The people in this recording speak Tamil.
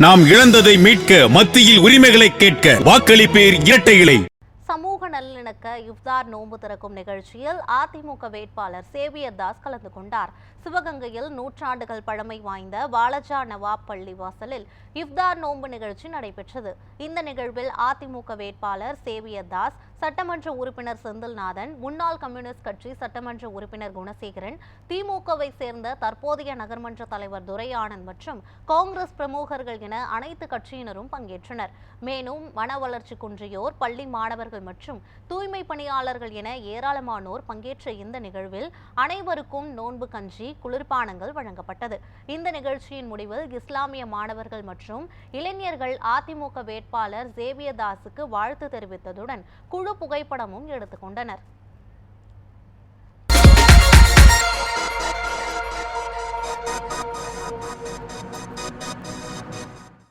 நாம் இழந்ததை மீட்க மத்தியில் உரிமைகளை கேட்க வாக்களிப்பேர் இரட்டை இலை. சமூக நல்லிணக்க இஃப்தார் நோன்பு திறக்கும் நிகழ்ச்சியில் அதிமுக வேட்பாளர் சேவியர் தாஸ் கலந்து கொண்டார். சிவகங்கையில் நூற்றாண்டுகள் பழமை வாய்ந்த வாலஜா நவாப் பள்ளி வாசலில் இஃப்தார் நோன்பு நிகழ்ச்சி நடைபெற்றது. இந்த நிகழ்வில் அதிமுக வேட்பாளர் சேவியர் தாஸ் சட்டமன்ற உறுப்பினர் செந்தில்நாதன் முன்னாள் கம்யூனிஸ்ட் கட்சி சட்டமன்ற உறுப்பினர் குணசேகரன் திமுகவை சேர்ந்த தற்போதைய நகர்மன்ற தலைவர் துரையானந்த் மற்றும் காங்கிரஸ் பிரமுகர்கள் என அனைத்து கட்சியினரும் பங்கேற்றனர். மேலும் மன வளர்ச்சி குன்றியோர் பள்ளி மாணவர்கள் மற்றும் தூய்மை பணியாளர்கள் என ஏராளமானோர் பங்கேற்ற இந்த நிகழ்வில் அனைவருக்கும் நோன்பு கஞ்சி குளிர்பானங்கள் வழங்கப்பட்டது. இந்த நிகழ்ச்சியின் முடிவில் இஸ்லாமிய மாணவர்கள் மற்றும் இளைஞர்கள் அதிமுக வேட்பாளர் ஜேவியதாஸுக்கு வாழ்த்து தெரிவித்ததுடன் குழு புகைப்படமும் எடுத்துக்கொண்டனர்